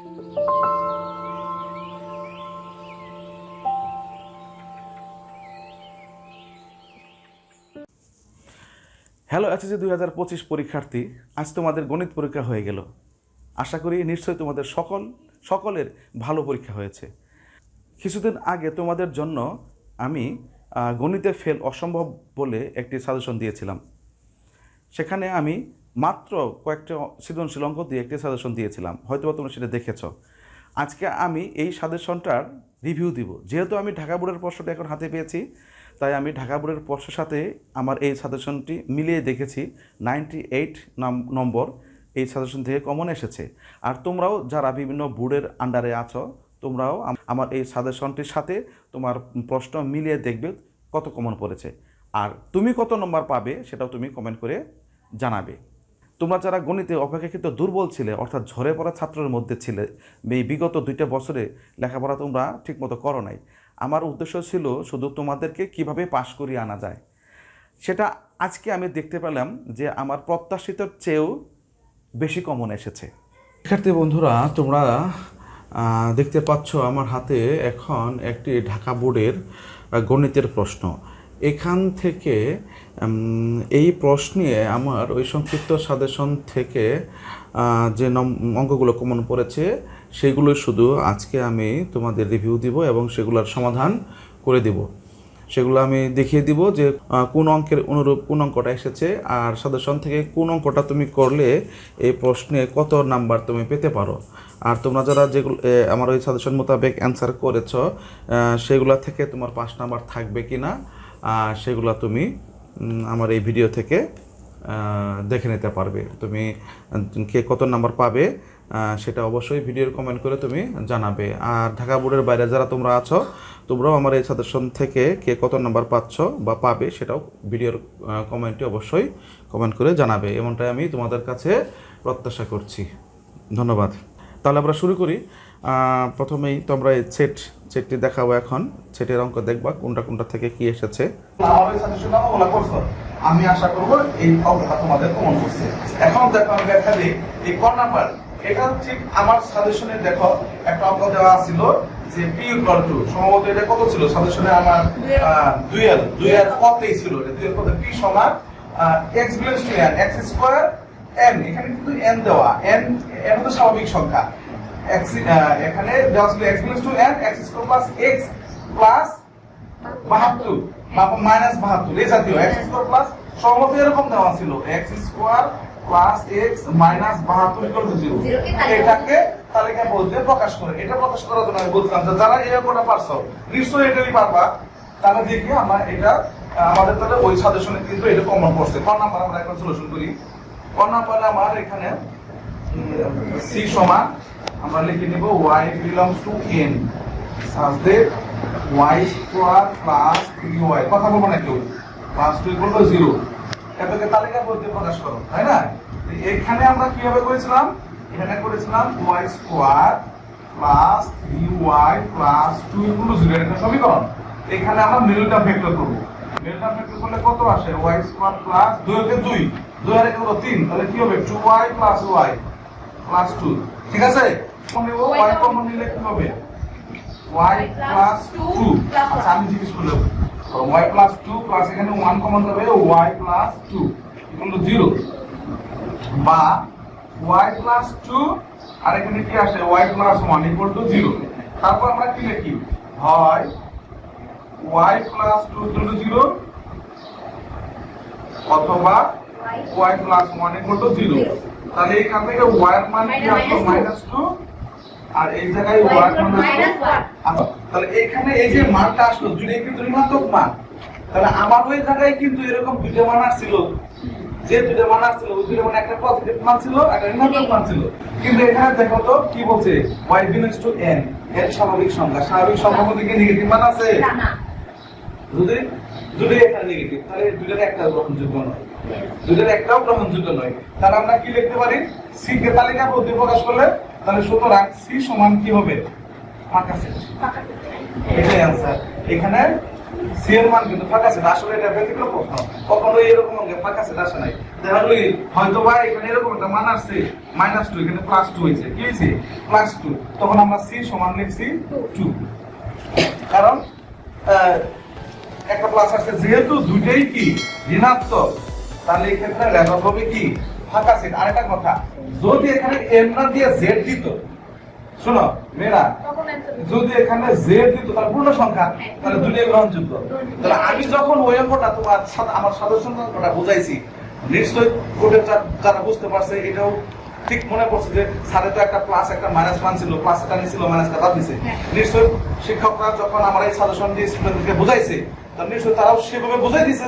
Hello SSC দুই হাজার পঁচিশ পরীক্ষার্থী। আজ তোমাদের গণিত পরীক্ষা হয়ে গেল। আশা করি নিশ্চয়ই তোমাদের সকল, সকলের ভালো পরীক্ষা হয়েছে। কিছুদিন আগে তোমাদের জন্য আমি গণিতে ফেল অসম্ভব বলে একটি সাজেশন দিয়েছিলাম। সেখানে আমি মাত্র কয়েকটা সৃজনশীল অঙ্ক দিয়ে একটি সাজেশন দিয়েছিলাম। হয়তো বা তোমরা সেটা দেখেছ। আজকে আমি এই সাজেশনটার রিভিউ দিব। যেহেতু আমি ঢাকা বোর্ডের প্রশ্নটা এখন হাতে পেয়েছি, তাই আমি ঢাকা বোর্ডের প্রশ্নের সাথে আমার এই সাজেশনটি মিলিয়ে দেখেছি। নাইনটি এইট নম্বর এই সাজেশন থেকে কমন এসেছে। আর তোমরাও যারা বিভিন্ন বোর্ডের আন্ডারে আছো, তোমরাও আমার এই সাজেশনটির সাথে তোমার প্রশ্ন মিলিয়ে দেখবে কত কমন পড়েছে। আর তুমি কত নম্বর পাবে, সেটাও তুমি কমেন্ট করে জানাবে। তোমরা যারা গণিতে অপেক্ষাকৃত দুর্বল ছিলে, অর্থাৎ ঝরে পড়া ছাত্রের মধ্যে ছিলে এই বিগত দুইটা বছরে লেখাপড়া তোমরা ঠিকমতো করো নাই। আমার উদ্দেশ্য ছিল শুধু তোমাদেরকে কীভাবে পাশ করিয়ে আনা যায়। সেটা আজকে আমি দেখতে পেলাম যে আমার প্রত্যাশিতর চেয়েও বেশি কমন এসেছে। শিক্ষার্থী বন্ধুরা, তোমরা দেখতে পাচ্ছ আমার হাতে এখন একটি ঢাকা বোর্ডের গণিতের প্রশ্ন। এখান থেকে এই প্রশ্নে আমার ওই সংক্ষিপ্ত সাজেশন থেকে যে নম, অঙ্কগুলো কমন পড়েছে, সেগুলো শুধু আজকে আমি তোমাদের রিভিউ দিব এবং সেগুলোর সমাধান করে দিব। সেগুলো আমি দেখিয়ে দিব যে কোন অঙ্কের অনুরূপ কোন অঙ্কটা এসেছে, আর সাজেশন থেকে কোন অঙ্কটা তুমি করলে এই প্রশ্নে কত নাম্বার তুমি পেতে পারো। আর তোমরা যারা যেগুলো আমার ওই সাজেশন মোতাবেক অ্যান্সার করেছ সেগুলো থেকে তোমার পাঁচ নাম্বার থাকবে কি না সেগুলো তুমি আমার এই ভিডিও থেকে দেখে নিতে পারবে। তুমি কে কত নাম্বার পাবে সেটা অবশ্যই ভিডিওর কমেন্ট করে তুমি জানাবে। আর ঢাকা বোর্ডের বাইরে যারা তোমরা আছো, তোমরাও আমার এই সাজেশন থেকে কে কত নাম্বার পাচ্ছ বা পাবে, সেটাও ভিডিওর কমেন্টে অবশ্যই কমেন্ট করে জানাবে। এমনটাই আমি তোমাদের কাছে প্রত্যাশা করছি। ধন্যবাদ। তাহলে আমরা শুরু করি। প্রথমেই তোমরা এই সেট সেটটি দেখাবো এখন, সেটের অঙ্ক দেখবা কোনটা কোনটা থেকে কি এসেছে। আমি আশা করব এই অঙ্কটা তোমাদের কমন করছে। এখন দেখো, আমি দিই। এই ক নাম্বার, এটা ঠিক আমার সাজেশনে দেখো, একটা অঙ্ক দেওয়া ছিল যে পি ইকুয়াল টু সম্ভবত এটা কত ছিল? সাজেশনে আমার দুই এর কতেই ছিল? এটা কত? পি সমান X belongs X square N এখানে কিন্তু এন দেওয়া এন এন তো স্বাভাবিক সংখ্যা। এখানে দেওয়া ছিল টু স্কোয়ার প্লাস প্লাস বা মাইনাস বাহাত্তর এই জাতীয়। এক্স স্কোয়ার প্লাস সম্ভবত এরকম দেওয়া ছিল। X square plus X minus বাহাত্তর ইকুয়াল টু জিরো Zero কে তালিকা- এটাকে তালিকা বলতে প্রকাশ করে। এটা প্রকাশ করার জন্য আমি বলছিলাম যে যারা এই অঙ্কটা পারছ নিশ্চয়ই এটাই পারবা। তাহলে দেখি আমরা এটা আমাদের তাহলে ওই সাজেশনে কিন্তু এটা কমন পড়ছে ক নাম্বার আমরা এখন সলিউশন করি? ক নাম্বার আমার এখানে সি সমান আমরা লিখে নিব y belongs to n. Such that y square plus 3y কথা বলব না কেউ। প্লাস টু টু জিরো এটাকে তালিকা বলতে প্রকাশ করো, তাই না? এখানে আমরা কীভাবে করেছিলাম? এখানে করেছিলাম y square plus three Y plus two equal to zero এটা সমীকরণ। এখানে আমরা মিডলটা ভেক্টর করব। মিডলটা ভেক্টর করলে কত আসে? y স্কোয়ার প্লাস দুই কে দুই। দুই আর একে তিন। তাহলে কি হবে? Two Y plus Y plus two ঠিক আছে? কমে ও y কমন নিলে কি হবে? Y 2 আচ্ছা আমি জিজ্ঞেস করলাম। y 2 প্লাস এখানে 1 কমন যাবে y 2 ইকুয়াল 0 বা y 2 আর এখানে কি আসে? Y 1 0 তারপর আমরা কি লিখি? হয় y প্লাস 2 ইকুয়াল টু 0 অথবা y প্লাস 1 ইকুয়াল টু 0 তাহলে এখান থেকে y মানে মান কি আসলো? -2 আর এই জায়গায়. আচ্ছা, তাহলে এখানে এই যে মানটা আসলো দুটোই কিন্তু ঋণাত্মক মান তাহলে আমার ওই জায়গায় কিন্তু এরকম দুটো মান আসছিল। যে দুটো মান আসছিল ওই দুটো মান একটা পজিটিভ মান ছিল একটা ঋণাত্মক মান ছিল। কিন্তু এখানে দেখো তো কি বলছে? y বিলংস টু n এর স্বাভাবিক সংখ্যা। স্বাভাবিক মধ্যে কি নেগেটিভ মান আছে? না যদি দুটোই এখানে নেগেটিভ তাহলে দুটোর একটা গ্রহণযোগ্য নয়। দুটোর একটাও গ্রহণযোগ্য নয়। তাহলে আমরা কি লিখতে পারি? সি কে তালিকা প্রতি প্রকাশ করলে তাহলে সুতরাং সি সমান কি হবে? ফাঁকা সেট এটাই অ্যান্সার এখানে সি এর মান কিন্তু ফাঁকা সেট আসলে এটা ব্যতিক্রম প্রশ্ন। কখনো এরকম অঙ্কে ফাঁকা সেট আসে নাই। দেখা গেল হয়তো বা এখানে এরকম একটা মান আসছে মাইনাস টু এখানে প্লাস টু হয়েছে। কি হয়েছে? প্লাস টু তখন আমরা সি সমান লিখছি টু কারণ একটা প্লাস আসছে। যেহেতু দুইটাই কি ঋণাত্মক তাহলে এই ক্ষেত্রে রেজাল্ট হবে কি? ফাঁকা সেট আরেকটা কথা যদি এখানে এম না দিয়ে জেড দিত শোনো মেয়েরা। যদি এখানে জেড দিত তাহলে পূর্ণ সংখ্যা তাহলে দুটোই গ্রহণযোগ্য তাহলে আমি যখন ওই অঙ্কটা তোমার আমার সদস্য অঙ্কটা বুঝাইছি নিশ্চয়ই যারা বুঝতে পারছে এটাও ঠিক মনে পড়ছে যে স্যারে তো একটা প্লাস একটা মাইনাস মান ছিল প্লাস একটা নিছিল মাইনাসটা বাদ দিছে হ্যাঁ। নিশ্চয়ই শিক্ষকরা যখন আমার এই সাজেশন দিয়ে স্টুডেন্টকে বুঝাইছে তখন নিশ্চয়ই তারাও সেভাবে বুঝাই দিছে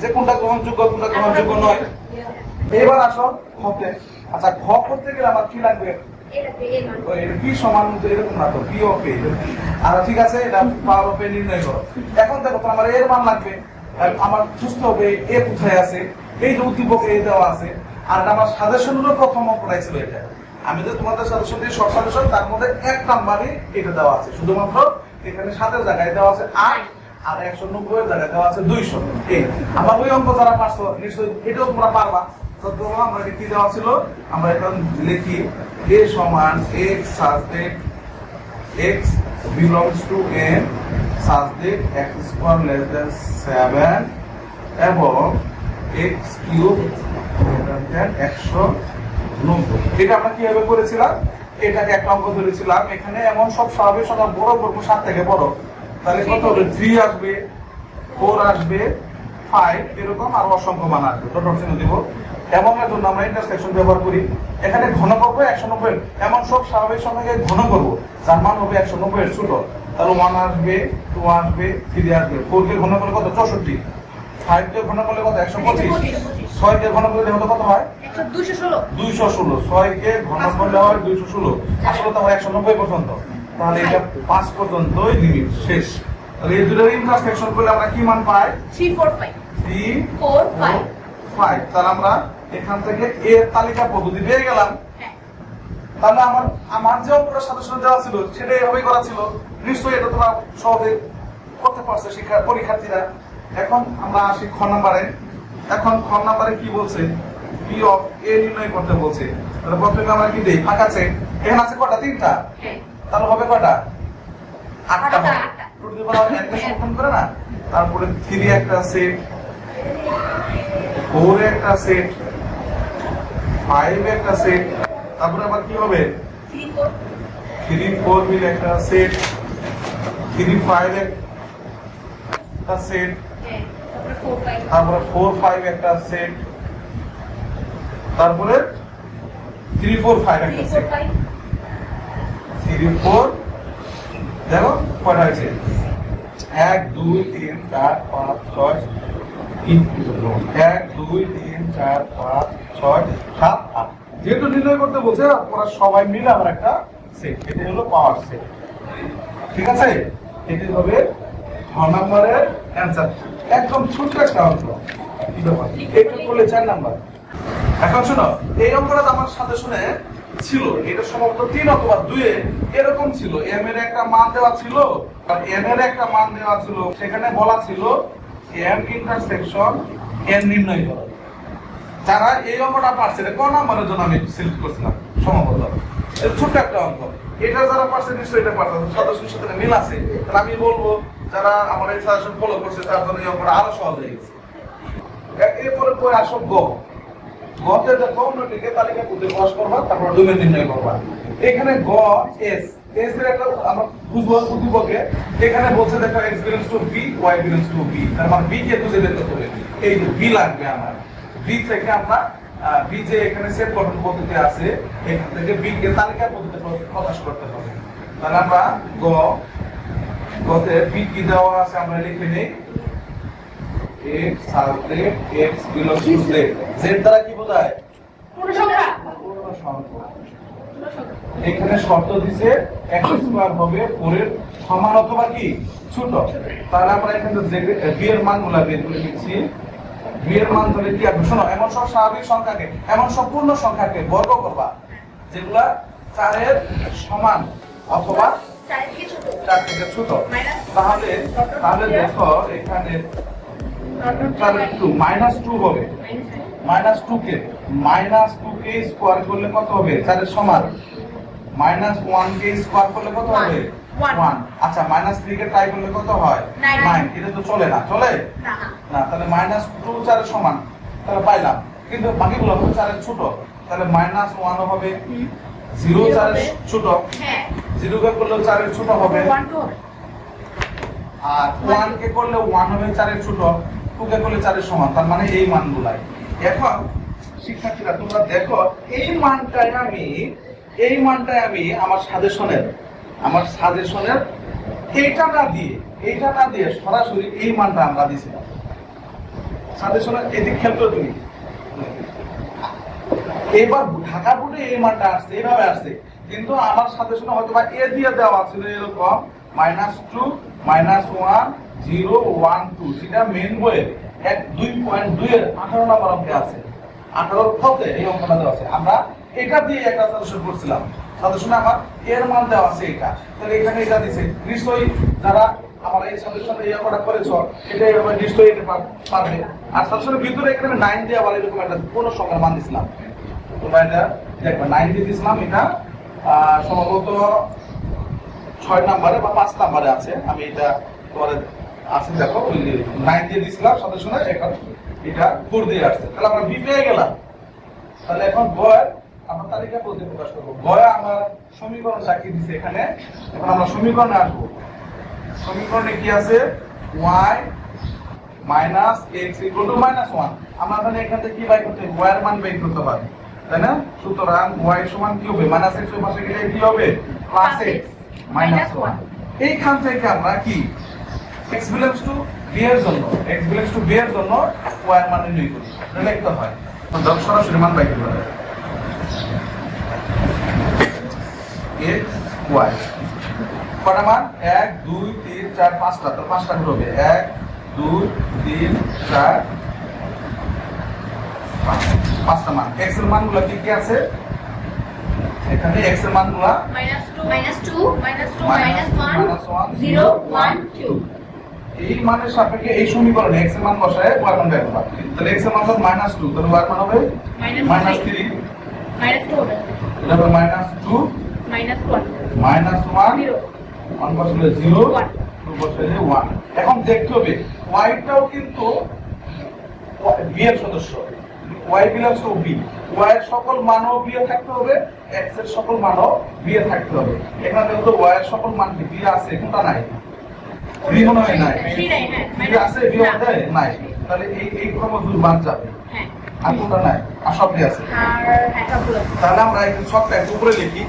যে কোনটা গ্রহণযোগ্য কোনটা গ্রহণযোগ্য নয় এবার আসো খতে আচ্ছা খ করতে গেলে আমার কি লাগবে? কি সমান তো এরকম না তো পি অফ এ আর ঠিক আছে এটা পাওয়ার অফ এ নির্ণয় করো। এখন দেখো তো আমার এর মান লাগবে। আমার বুঝতে হবে এ কোথায় আছে? এই যে উদ্দীপক এ দেওয়া আছে। আর আমার সাজেশনেরও প্রথম ছিল এটা। আমি যে তোমাদের সাজেশন দিয়ে শর্ট সাজেশন তার মধ্যে এক নাম্বারে এটা দেওয়া আছে। শুধুমাত্র এখানে সাতের জায়গায় দেওয়া আছে আট আর একশো নব্বই জায়গায় দেওয়া আছে দুইশো। এই আমার ওই অঙ্ক যারা পারছ নিশ্চয়ই এটাও তোমরা পারবা। তোমরা কি দেওয়া ছিল, আমরা এখন লিখি, a সমান x belongs to n such that x square less than 7 এবং cube greater than 190 এটা আমরা কীভাবে করেছিলাম? এটাকে একটা অঙ্ক ধরেছিলাম। এখানে এমন সব স্বাভাবিক সংখ্যা বড় করব সাত থেকে বড়। তাহলে কত হবে? থ্রি আসবে ফোর আসবে ফাইভ এরকম আর অসংখ্য মান আসবে। দিব। এবং এর জন্য আমরা ইন্টারসেকশন ব্যবহার করি। এখানে ঘন করব একশো নব্বই। এমন সব স্বাভাবিক সংখ্যাকে ঘন করব। যার মান হবে একশো নব্বই এর ছোট। তাহলে ওয়ান আসবে টু আসবে থ্রি আসবে। ফোর কে ঘন করলে কত? চৌষট্টি। ফাইভ কে ঘন করলে কত? একশো পঁচিশ। ছয় কে ঘন করলে হলে কত হয়? দুইশো ষোলো। ছয় কে ঘন করলে হয় দুইশো ষোলো। আসলে তো হয় একশো নব্বই পর্যন্ত। তাহলে এটা পাঁচ পর্যন্তই লিমিট শেষ। তাহলে এই দুটোর ইন্টারসেকশন করলে আমরা কি মান পাই? Three four five three four five five তাহলে আমরা এখান থেকে এর তালিকা পদ্ধতি পেয়ে গেলাম। হ্যাঁ। তাহলে আমার আমার যে অঙ্কটা সাথে সাথে দেওয়া ছিল সেটা এভাবেই করা ছিল। নিশ্চয়ই এটা তোমরা সহজে করতে পারছে শিক্ষা পরীক্ষার্থীরা। এখন আমরা আসি খ নাম্বারে। এখন খ নাম্বারে কি বলছে? পি অফ এ নির্ণয় করতে বলছে। তাহলে প্রথমে আমরা কি দেই? ফাঁকা আছে। এখানে আছে কটা? তিনটা? হ্যাঁ। তাহলে হবে কটা? আটটা একটা করে না? তারপরে থ্রি একটা সেট ফোর একটা সেট ফাইভ একটা সেট তারপরে আবার কি হবে? থ্রি ফোর মিল একটা সেট থ্রি ফাইভ একটা সেট তারপরে ফোর ফাইভ একটা সেট তারপরে থ্রি ফোর ফাইভ একটা সেট থ্রি ফোর দেখো কটা হয়েছে? এক, দুই, তিন, চার, পাঁচ, ছয় এক, দুই, তিন, চার, পাঁচ, ছয়, সাত, আট। যেহেতু নির্ণয় করতে বলছে, ওরা সবাই মিলে আমার একটা সেট এটি হলো পাওয়ার সেট ঠিক আছে? এটি হবে ছ নম্বরের অ্যান্সার একদম ছোট্ট একটা চার নাম্বার। এখন শোনো, এই আমার সাথে শুনে ছিল। এটা সম্ভবত তিন দুয়ে এরকম ছিল। এম একটা মান দেওয়া ছিল, আর এর একটা মান দেওয়া ছিল। সেখানে বলা ছিল এম ইন্টারসেকশন এন নির্ণয় করো। যারা এই অঙ্কটা পারছে ক নম্বরের জন্য আমি সিলেক্ট করছিলাম? সম্ভবত ছোট্ট একটা অঙ্ক। এটা যারা পারছে, নিশ্চয়ই এটা পারছে। সদস্যের সাথে মিল আছে। তাহলে আমি বলব, যারা আমার এই সাজেশন ফলো করছে, তার জন্য এই অঙ্কটা আরও সহজ হয়ে গেছে। এরপরে পরে আসো গ। গতে দেখো অন্যটিকে তালিকা করতে প্রকাশ করবা, তারপর ডোমেন নির্ণয় করবা। এখানে গ এস এস একটা আমরা বুঝব উদ্দীপকে এখানে বলছে দেখো X belongs to B Y belongs to B তার মানে বি কে খুঁজে বের করতে হবে। এই যে বি লাগবে আমার। বি থেকে আমরা বি যে এখানে সেট গঠন পদ্ধতি আছে এখান থেকে বি কে তালিকা পদ্ধতি প্রকাশ করতে হবে। তাহলে আমরা গ গতে বি কি দেওয়া আছে আমরা লিখে নেই। X সাথে x belongs to z z দ্বারা কি বোঝায়? পূর্ণ সংখ্যা পূর্ণ সংখ্যা এখানে শর্ত দিছে x স্কয়ার হবে 4 এর সমান অথবা কি? ছোট। তাহলে আমরা এখানে b এর মানগুলা বের করে নিচ্ছি। b এর মান ধরে কি আসবে শোনো, এমন সব স্বাভাবিক সংখ্যাকে, এমন সব পূর্ণ সংখ্যাকে বর্গ করবা, যেগুলা চারের সমান অথবা চার থেকে ছোট। তাহলে তাহলে দেখো, এখানে টু মাইনাস টু হবে। মাইনাস টু কে মাইনাস টু কে স্কোয়ার করলে কত হবে? চারের সমান। মাইনাস ওয়ান কে স্কোয়ার করলে কত. হবে. ওয়ান আচ্ছা মাইনাস থ্রি কে ট্রাই করলে কত হয়. নাইন এটা তো চলে না। চলে? না। তাহলে মাইনাস টু চারের সমান। তাহলে পাইলাম। কিন্তু বাকিগুলো হবে চারের ছোট। তাহলে মাইনাস ওয়ান হবে। জিরো চারের। ছোট। হ্যাঁ। জিরো কে করলেও চারের ছোট হবে। আর ওয়ান কে করলে ওয়ান হবে চারের ছোট। টু কে করলে চারের সমান। তার মানে এই মানগুলাই। এখন শিক্ষার্থীরা, তোমরা দেখো, এই মানটাই আমি, এই মানটাই আমি আমার সাজেশনের আমার সাজেশনের এইটা না দিয়ে এইটা না দিয়ে সরাসরি এই মানটা আমরা দিছিলাম। সাজেশনের এদিক খেয়াল তুমি। এবার ঢাকা বোর্ডে এই মানটা আসছে, এইভাবে আসছে। কিন্তু আমার সাথে শুনে হয়তো বা এ দিয়ে দেওয়া ছিল এরকম minus two minus one zero one two সেটা মেন বইয়ের। এক, দুই পয়েন্ট দুই আঠারো নম্বর অঙ্কে আছে। আঠারোর এই অঙ্কটা আছে। আমরা এটা দিয়ে একটা সাজেশন করছিলাম। সাজেশনে আমার এর মান দেওয়া আছে এটা। এখানে এটা দিছে। নিশ্চয়ই যারা আমার এই সাজেশনে এই অঙ্কটা করেছ, এটা এভাবে নিশ্চয়ই পারবে। আর সাজেশনের ভিতরে এখানে নাইন দিয়ে এরকম একটা কোনো সংখ্যার মান দিছিলাম। এটা নাইন দিয়ে দিয়েছিলাম এটা সম্ভবত ছয় নাম্বারে বা পাঁচ নাম্বারে আছে। আমি এটা তোমার আছে দেখো ওই নাইন দিয়ে দিয়েছিলাম সাথে শুনে এখন এটা ফোর দিয়ে আসছে। তাহলে আমরা বি পেয়ে গেলাম। তাহলে এখন গয় আমরা তালিকা বলতে প্রকাশ করব। গয় আমার সমীকরণটা কি দিছে এখানে। এখন আমরা সমীকরণে আসব। সমীকরণে কি আছে? Y minus X equal to minus one আমরা তাহলে এখান থেকে কি বাই করতে ওয়াই এর মান বের করতে পারি। তাই না? সুতরাং ওয়াই সমান কি হবে? মাইনাস এক্সের পাশে গেলে কি হবে? প্লাস এক্স মাইনাস ওয়ান এইখান থেকে আমরা কি এক্স belongs to b এর জন্য এক্স belongs to b এর জন্য ওয়াই মান নির্ণয় করি। এটা লিখতে হয়। দশ সরাসরি মান বাইকে বলে x y কটা মান? এক দুই তিন চার পাঁচটা। তো পাঁচটা হবে। এক দুই তিন চার পাঁচটা মান। এক্সের মানগুলো কি কি আছে? এখানে x এর মানগুলো -2 -2 -2 -1 0 1 2 এই মানের সাপেক্ষে এই সমীকরণে এক্সের মান বসায় ওয়াই মান বের করবা তাহলে এক্সের মান হবে মাইনাস টু তাহলে ওয়াই মান হবে মাইনাস থ্রি মাইনাস টু এটা হবে minus two minus one one zero বসালে জিরো টু বসালে ওয়ান এখন দেখতে হবে ওয়াইটাও কিন্তু বি এর সদস্য। Y belongs to B Y এর সকল মানও বি এ থাকতে হবে এক্সের সকল মানও বি এ থাকতে হবে। এখানে দেখো ওয়াই এর সকল মান বি আছে কোনটা নাই। মনে হয় নাই। হ্যাঁ। আছে। নাই তাহলে এই এই ক্রমজুর বাদ যাবে। হ্যাঁ। আর কোনটা নাই? আর সবই আছে। আর হ্যাঁ তাহলে আমরা ছকটা একটু উপরে লিখি।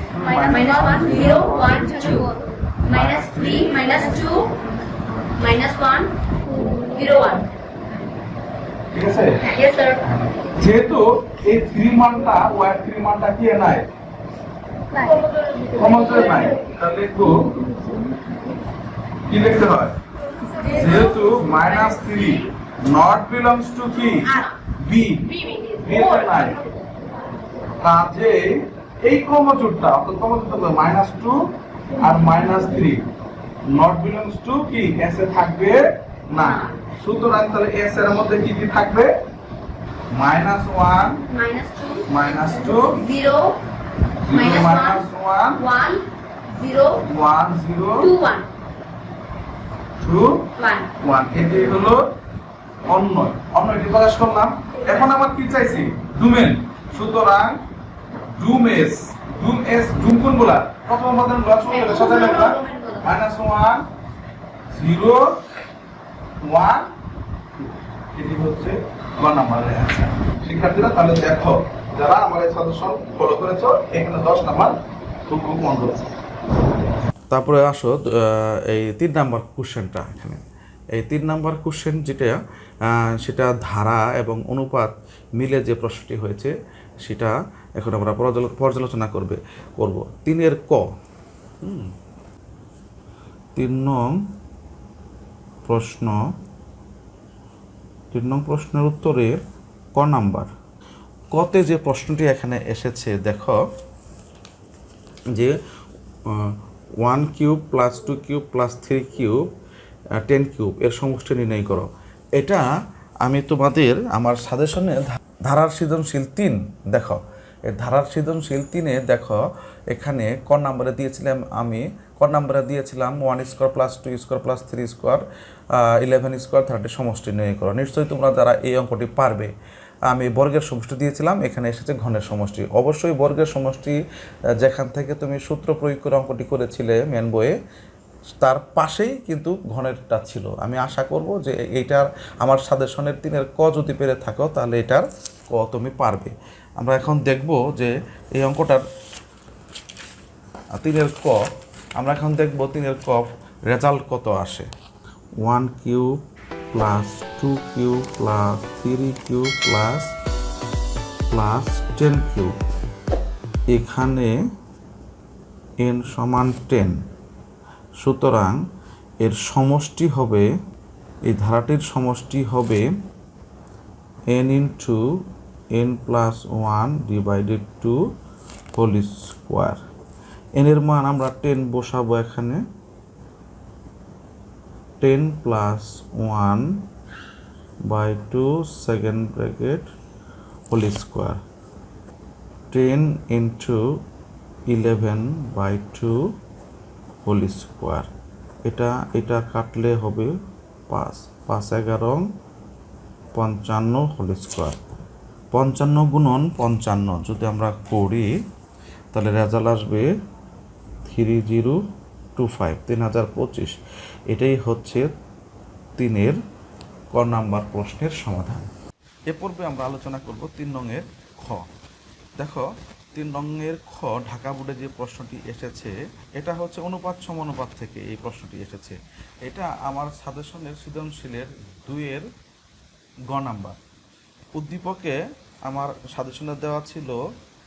ঠিক আছে? যেহেতু এই থ্রি মানটা ওয়াই থ্রি মানটা কি নাই? নাই। তাহলে একটু কি লিখতে হয়? যেহেতু minus three not belongs to কি? বি নাই কাজে এই ক্রমজোটটা অর্থাৎ ক্রমজোট minus two R minus three not belongs to কি? এস এ থাকবে না। সুতরাং তাহলে এস এর মধ্যে কি কি থাকবে? Minus one minus two Minus minus one one zero one zero two one two one এটি হলো অন্য অন্য এটি প্রকাশ করলাম। এখন আমার কি চাইছি? ডুমেন। সুতরাং ডুম এস ডুম এস ডুম কোনগুলা প্রথম উপাদানগুলা শুরু করে সাথে লিখলাম মাইনাস ওয়ান জিরো ওয়ান এটি হচ্ছে নাম্বারের অ্যান্সার শিক্ষার্থীরা তাহলে দেখো যারা আমার এই সাজেশন ফলো করেছ এখানে দশ নাম্বার খুব খুব মন করেছে তারপরে আসো এই তিন নাম্বার কোশ্চেনটা এখানে। এই তিন নাম্বার কোশ্চেন যেটা সেটা ধারা এবং অনুপাত মিলে যে প্রশ্নটি হয়েছে, সেটা এখন আমরা পর্যালোচনা করবে, করব। তিনের ক। তিন নং প্রশ্ন, তিন নং প্রশ্নের উত্তরে ক নাম্বার। কতে যে প্রশ্নটি এখানে এসেছে, দেখো, যে one cube plus two cube plus three cube ten cube, এর সমষ্টি নির্ণয় করো। এটা আমি তোমাদের আমার সাজেশনে ধারার সৃজনশীল তিন দেখো। এই ধারার সৃজনশীল তিনে দেখো, এখানে ক নাম্বারে দিয়েছিলাম আমি, ক নাম্বারে দিয়েছিলাম one square plus two square plus three square eleven square thirty সমষ্টি নির্ণয় করো। নিশ্চয়ই তোমরা যারা এই অঙ্কটি পারবে আমি বর্গের সমষ্টি দিয়েছিলাম, এখানে এসেছে ঘনের সমষ্টি। অবশ্যই বর্গের সমষ্টি যেখান থেকে তুমি সূত্র প্রয়োগ করে অঙ্কটি করেছিলে মেন বইয়ে, তার পাশেই কিন্তু ঘনেরটা ছিল। আমি আশা করব যে এইটার আমার সাজেশনের তিনের ক যদি পেরে থাকো, তাহলে এটার ক তুমি পারবে। আমরা এখন দেখব যে এই অঙ্কটার তিনের ক, আমরা এখন দেখব তিনের ক, রেজাল্ট কত আসে? One cube plus two cube plus three cube plus plus ten cube এখানে এন সমান টেন সুতরাং এর সমষ্টি হবে, এই ধারাটির সমষ্টি হবে n into n plus one divided two whole square এনের মান আমরা টেন বসাবো এখানে। Ten plus one by two second bracket whole square ten into eleven by two whole square এটা এটা কাটলে হবে পাঁচ পাঁচ এগারো পঞ্চান্ন হোল স্কোয়ার পঞ্চান্ন গুণন পঞ্চান্ন যদি আমরা করি, তাহলে রেজাল্ট আসবে থ্রি জিরো টু ফাইভ, তিন হাজার পঁচিশ। এটাই হচ্ছে তিনের ক নাম্বার প্রশ্নের সমাধান। এ পর্বে আমরা আলোচনা করব তিন রঙের খ। দেখো, তিন রঙের খ, ঢাকা বোর্ডে যে প্রশ্নটি এসেছে, এটা হচ্ছে অনুপাত সমানুপাত থেকে এই প্রশ্নটি এসেছে। এটা আমার সাজেশনের সৃজনশীলের দুইয়ের গ নাম্বার। উদ্দীপকে আমার সাজেশনে দেওয়া ছিল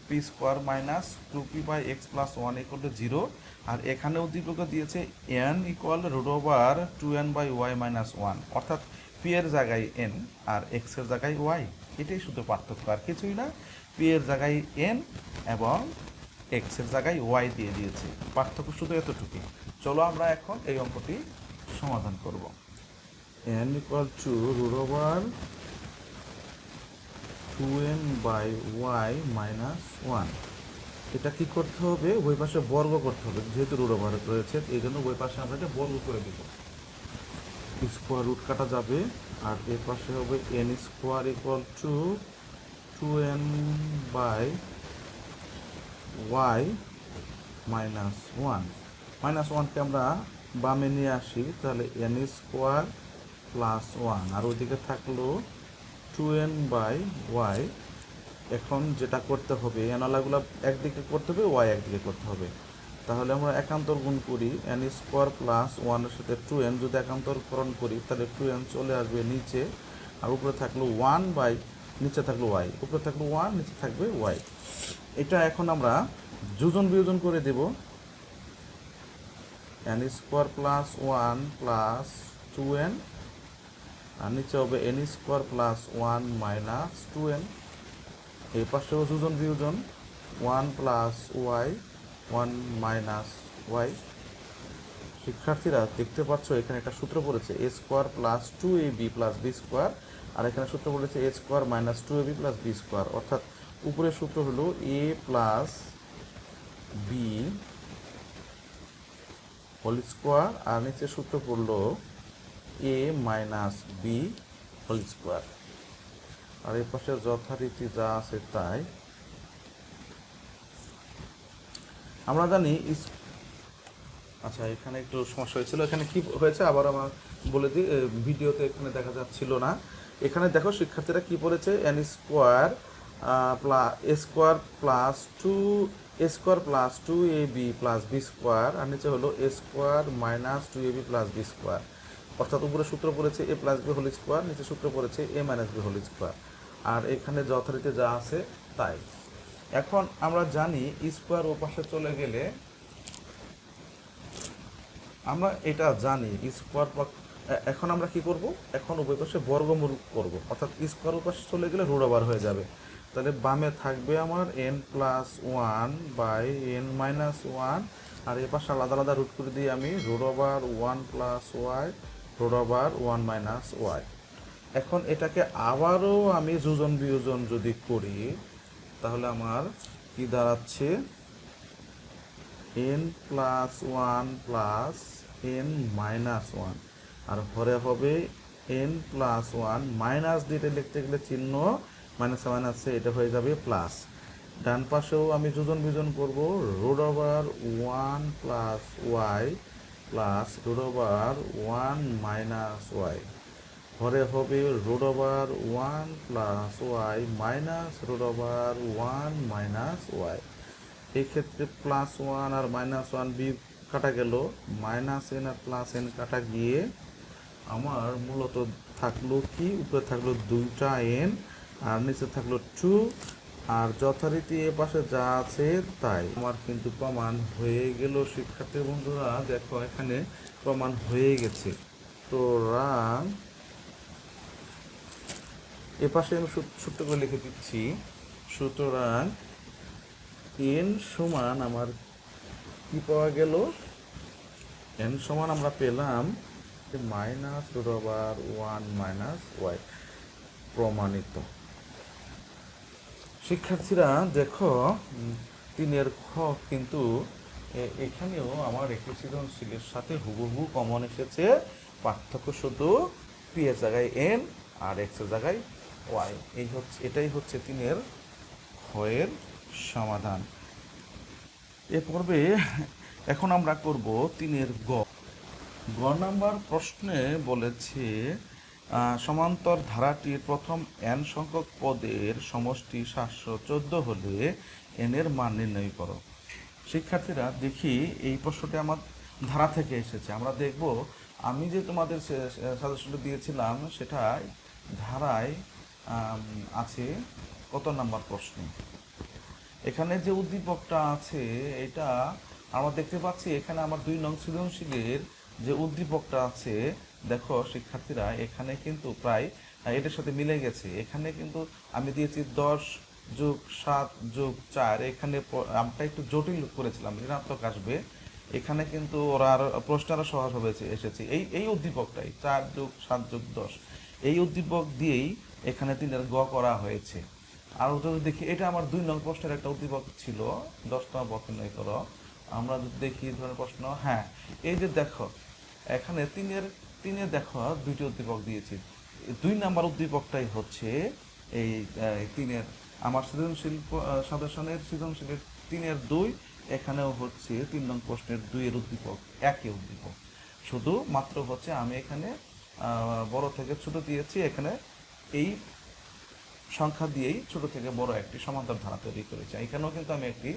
P square minus two P by X plus one two zero আর এখানে উদ্দীপকে দিয়েছে N equal root over two N by Y minus one অর্থাৎ পি এর জায়গায় এন আর এক্সের জায়গায় ওয়াই এটাই শুধু পার্থক্য, আর কিছুই না পি এর জায়গায় এন এবং এক্সের জায়গায় ওয়াই দিয়ে দিয়েছে, পার্থক্য শুধু এতটুকুই। চলো আমরা এখন এই অঙ্কটি সমাধান করব। N equal to root over two N by Y minus one এটা কি করতে হবে? ওই পাশে বর্গ করতে হবে। যেহেতু রুট ওভার রয়েছে এই জন্য ওই পাশে আমরা এটা বর্গ করে দিব। স্কোয়ার রুট কাটা যাবে, আর এর পাশে হবে N square equal to two N by Y minus one minus ওয়ানকে আমরা বামে নিয়ে আসি, তাহলে এন স্কোয়ার প্লাস ওয়ান আর ওইদিকে থাকল টু এন বাই ওয়াই এখন যেটা করতে হবে এনালাগুলো একদিকে করতে হবে, ওয়াই একদিকে করতে হবে। তাহলে আমরা একান্তর গুণ করি এন স্কোয়ার প্লাস ওয়ানের সাথে টু এন যদি একান্তরকরণ করি, তাহলে টু এন চলে আসবে নিচে, আর উপরে থাকল ওয়ান বাই নিচে থাকল ওয়াই উপরে থাকল ওয়ান নিচে থাকবে ওয়াই এটা এখন আমরা যোজন বিয়োজন করে দেব। N square plus one plus two N আর নিচে হবে N square plus one minus two N এই পাশেও যোজন বিয়োজন one plus Y, one minus Y. শিক্ষার্থীরা দেখতে পাচ্ছ এখানে একটা সূত্র পড়েছে, A square plus two A B plus B square, আর এখানে সূত্র পড়েছে A square minus two A B plus B square. অর্থাৎ উপরের সূত্র হলো A plus B whole square, আর নিচে সূত্র পড়ল A minus B whole square. আর এই পাশে যথারীতি যা আছে তাই। আমরা জানি আচ্ছা এখানে একটু সমস্যা হয়েছিল। এখানে কি হয়েছে? আবার আমার বলে দিই ভিডিওতে এখানে দেখা যাচ্ছিল না। এখানে দেখো শিক্ষার্থীরা কি পড়েছে? N square plus square plus two square plus two A B plus B square আর নিচে হলো A square minus two A B plus B square অর্থাৎ উপরে সূত্র পড়েছে A plus B whole square নিচে সূত্র পড়েছে A minus B whole square আর এখানে যথারীতি যা আছে তাই। এখন আমরা জানি স্কোয়ার ওপাশে চলে গেলে আমরা এটা জানি, স্কোয়ার এখন আমরা কি করব? এখন উভয় পাশে বর্গমূল করব। অর্থাৎ স্কোয়ার পাশে চলে গেলে রুট ওভার হয়ে যাবে। তাহলে বামে থাকবে আমার N plus one by N minus one আর এ পাশে আলাদা আলাদা রুট করে দিয়ে আমি root over one plus Y root over one minus Y এখন এটাকে আবারও আমি যোজন বিয়োজন যদি করি, তাহলে আমার কি দাঁড়াচ্ছে? N plus one plus N minus one আর হরে হবে এন প্লাস ওয়ান মাইনাস দিতে লিখতে গেলে চিহ্ন মাইনাস মাইনাসে এটা হয়ে যাবে প্লাস ডান পাশেও আমি যোজন বিজন করব root over one plus Y plus root over one minus Y হরে হবে root over one plus Y minus root over one minus Y এই ক্ষেত্রে প্লাস ওয়ান আর মাইনাস ওয়ান বি কাটা গেল। মাইনাস এন আর প্লাস এন কাটা গিয়ে আমার মূলত থাকল কি? উপরে থাকল দুইটা এন আর নিচে থাকল টু আর যথারীতি এ পাশে যা আছে তাই। আমার কিন্তু প্রমাণ হয়ে গেল, শিক্ষার্থী বন্ধুরা, দেখো এখানে প্রমাণ হয়ে গেছে। তো রান এ পাশে আমি সূত- ছোট্ট করে লিখে দিচ্ছি। সুতরাং এন সমান আমার কি পাওয়া গেল? এন সমান আমরা পেলাম যে minus root over one minus Y প্রমাণিত। শিক্ষার্থীরা, দেখো তিনের খ কিন্তু এখানেও আমার একটি সৃজনশীলের সাথে হুবহু কমন এসেছে। পার্থক্য শুধু পি এর জায়গায় এন আর এক্সের জায়গায় ওয়াই। এই হচ্ছে, এটাই হচ্ছে তিনের ক্ষয়ের সমাধান। এ পর্বে এখন আমরা করব তিনের গ। গ নাম্বার প্রশ্নে বলেছে সমান্তর ধারাটির প্রথম এন সংখ্যক পদের সমষ্টি সাতশো চোদ্দ হলে এন এর মান নির্ণয় করো। শিক্ষার্থীরা, দেখি এই প্রশ্নটি আমার ধারা থেকে এসেছে। আমরা দেখব, আমি যে তোমাদের সাজেশনটা দিয়েছিলাম, সেটা ধারায় আছে। কত নাম্বার প্রশ্ন? এখানে যে উদ্দীপকটা আছে, এটা আমরা দেখতে পাচ্ছি, এখানে আমার দুই নং সৃজনশীলের যে উদ্দীপকটা আছে, দেখো শিক্ষার্থীরা, এখানে কিন্তু প্রায় এটার সাথে মিলে গেছে। এখানে কিন্তু আমি দিয়েছি দশ যোগ সাত যোগ চার। এখানে আমরা একটু জটিল করেছিলাম, ঋণাত্মক আসবে। এখানে কিন্তু ওরা আরও, প্রশ্ন আরও সহজ হয়েছে এসেছে। এই এই উদ্দীপকটাই, চার যোগ সাত যোগ দশ। এই উদ্দীপক দিয়েই এখানে তিনের গ করা হয়েছে। আর যদি দেখি এটা আমার দুই নং প্রশ্নের একটা উদ্দীপক ছিল। দশতম নয় করো আমরা যদি দেখি ধরনের প্রশ্ন হ্যাঁ এই যে দেখো এখানে তিনের তিনে দেখো দুইটি উদ্দীপক দিয়েছি। দুই নাম্বার উদ্দীপকটাই হচ্ছে এই তিনের। আমার সৃজনশীল আহ, সৃজনশীলের তিনের দুই এখানেও হচ্ছে তিন নং প্রশ্নের দুইয়ের উদ্দীপক একই উদ্দীপক। শুধু মাত্র হচ্ছে আমি এখানে বড় থেকে ছোট দিয়েছি এখানে এই সংখ্যা দিয়েই ছোট থেকে বড় একটি সমান্তর ধারা তৈরি করেছি। এখানেও কিন্তু আমি একটি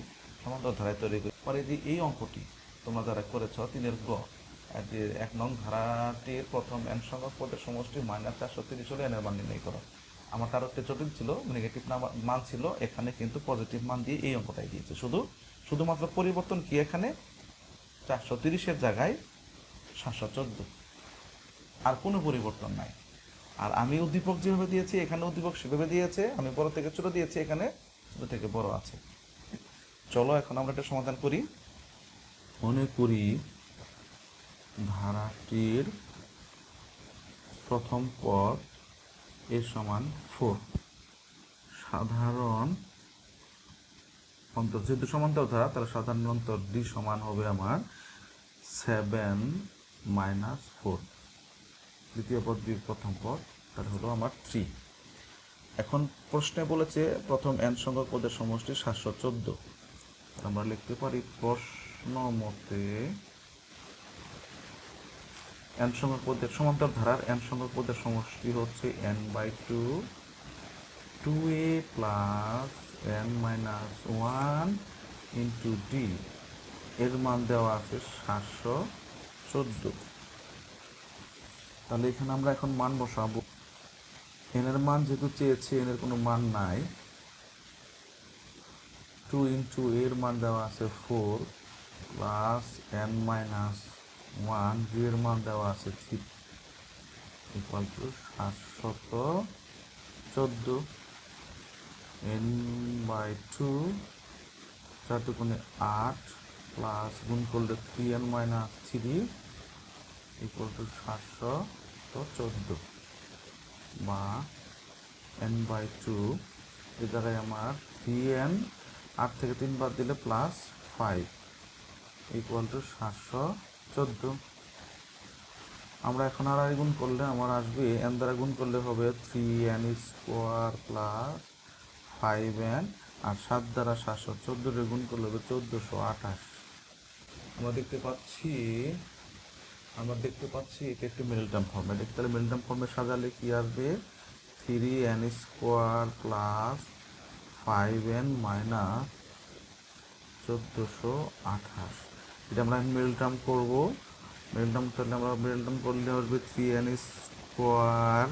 সমান্তর ধারা তৈরি করি পরে যে এই অঙ্কটি তোমরা যারা করেছ, তিনের গ যে এক নং ধারাটির প্রথম এন সংখ্যক পদের সমষ্টি মাইনাস চারশো তিরিশ হলে এনের মান নির্ণয় করো। আমার কারও একটা জটিল ছিল নেগেটিভ মান ছিল, এখানে কিন্তু পজিটিভ মান দিয়ে এই অঙ্কটাই দিয়েছে। শুধু, শুধুমাত্র পরিবর্তন কি এখানে? চারশো তিরিশের জায়গায় সাতশো চোদ্দ। আর কোনো পরিবর্তন নাই। আর আমি উদ্দীপক যেভাবে দিয়েছি, এখানে উদ্দীপক সেভাবে দিয়েছে, আমি বড় থেকে ছোট দিয়েছি, এখানে ছোট থেকে বড় আছে। চলো, এখন আমরা এটা সমাধান করি। মনে করি ধারাটির প্রথম পদ এর সমান ফোর সাধারণ অন্তর যেহেতু সমান্তর ধারা, তাহলে সাধারণ অন্তর ডি সমান হবে আমার সেভেন মাইনাস ফোর দ্বিতীয় পদ বিয়োগ প্রথম পদ তার হলো আমার থ্রি এখন প্রশ্নে বলেছে প্রথম এন সংখ্যক পদের সমষ্টি সাতশো চোদ্দ। আমরা লিখতে পারি প্রশ্ন মতে এন সংখ্যক পদের সমান্তর ধারার এন সংখ্যক পদের সমষ্টি হচ্ছে N by two two A plus N minus one into D এর মান দেওয়া আছে সাতশো চোদ্দ। তাহলে এখানে আমরা এখন মান বসাবো। এন এর মান যেহেতু চেয়েছে এন এর কোনো মান নাই। টু ইন্টু এর মান দেওয়া আছে four plus N minus one G এর মান দেওয়া আছে থ্রি ইকুয়াল টু সাতশত চোদ্দ। এন বাই টু চার দুগুণে আট প্লাস গুণ করলে three N minus three equal to সাতশো তো চোদ্দ। বা এন বাই টু এ জায়গায় আমার থ্রি এন আট থেকে তিন বাদ দিলে প্লাস ফাইভ ইকুয়াল টু সাতশো চোদ্দ। আমরা এখন আর গুণ করলে, আমার আসবে এন দ্বারা গুণ করলে হবে three N square plus five N আর সাত দ্বারা সাতশো চোদ্দোরে গুণ করলে হবে চোদ্দোশো আঠাশ। আমরা দেখতে পাচ্ছি আমরা দেখতে পাচ্ছি এটা একটি মিডলটার্ম ফর্মে এটা তাহলে মিডলটার্ম ফর্মে সাজালে কি আসবে? Three N square plus five N minus চোদ্দোশো আঠাশ। এটা আমরা মিডল টার্ম করব। মিডল টার্ম তাহলে আমরা মিডল টার্ম করলে আসবে three N square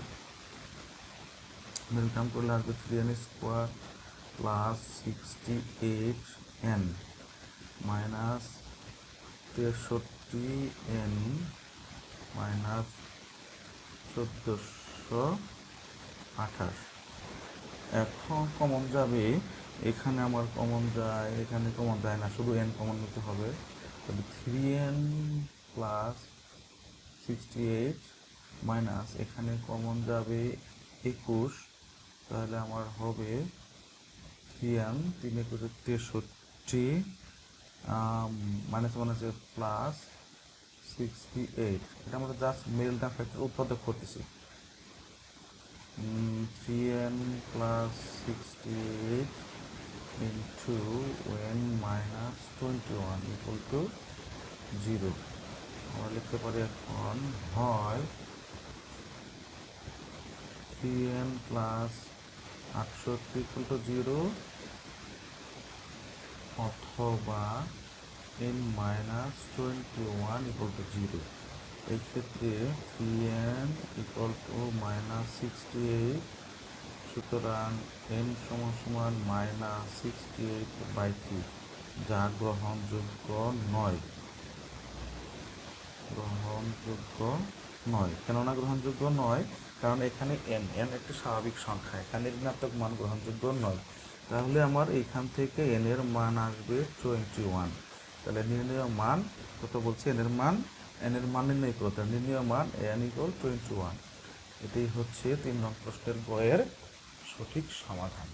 middle term করলে আসবে three N square plus sixty eight N minus তেষট্টি এন মাইনাস চোদ্দোশো আঠাশ। এখন কমন যাবে, এখানে আমার কমন যায়, এখানে কমন যায় না, শুধু এন কমন নিতে হবে। তবে three n plus sixty eight minus এখানে কমন যাবে একুশ, তাহলে আমার হবে থ্রি এন তিন একুশে তেষট্টি মাইনাস মাইনাসে প্লাস সিক্সটি এইট এটা আমরা জাস্ট মেলটা ফ্যাক্টর উৎপাদক করতেছি। Three n plus sixty eight into n minus twenty one equal to zero আমরা লিখতে পারি এখন হয় থ্রি এন প্লাস আটষট্টি ইকুয়াল টু জিরো অথবা n minus twenty one equal to zero এই ক্ষেত্রে three n equal to minus sixty eight সুতরাং এন সমান minus sixty eight by three যা গ্রহণযোগ্য নয়। গ্রহণযোগ্য নয়। কেননা গ্রহণযোগ্য নয়, কারণ এখানে এন এন একটি স্বাভাবিক সংখ্যা, এখানে ঋণাত্মক মান গ্রহণযোগ্য নয়। তাহলে আমার এখান থেকে এন এর মান আসবে টোয়েন্টি ওয়ান তাহলে নির্ণয় মান কত বলছে? এনের মান এনের মান নির্ণয় করো। তাহলে নির্ণয় মান এন ইকুয়াল টোয়েন্টি ওয়ান এটাই হচ্ছে তিন নং প্রশ্নের বয়ের সঠিক সমাধান।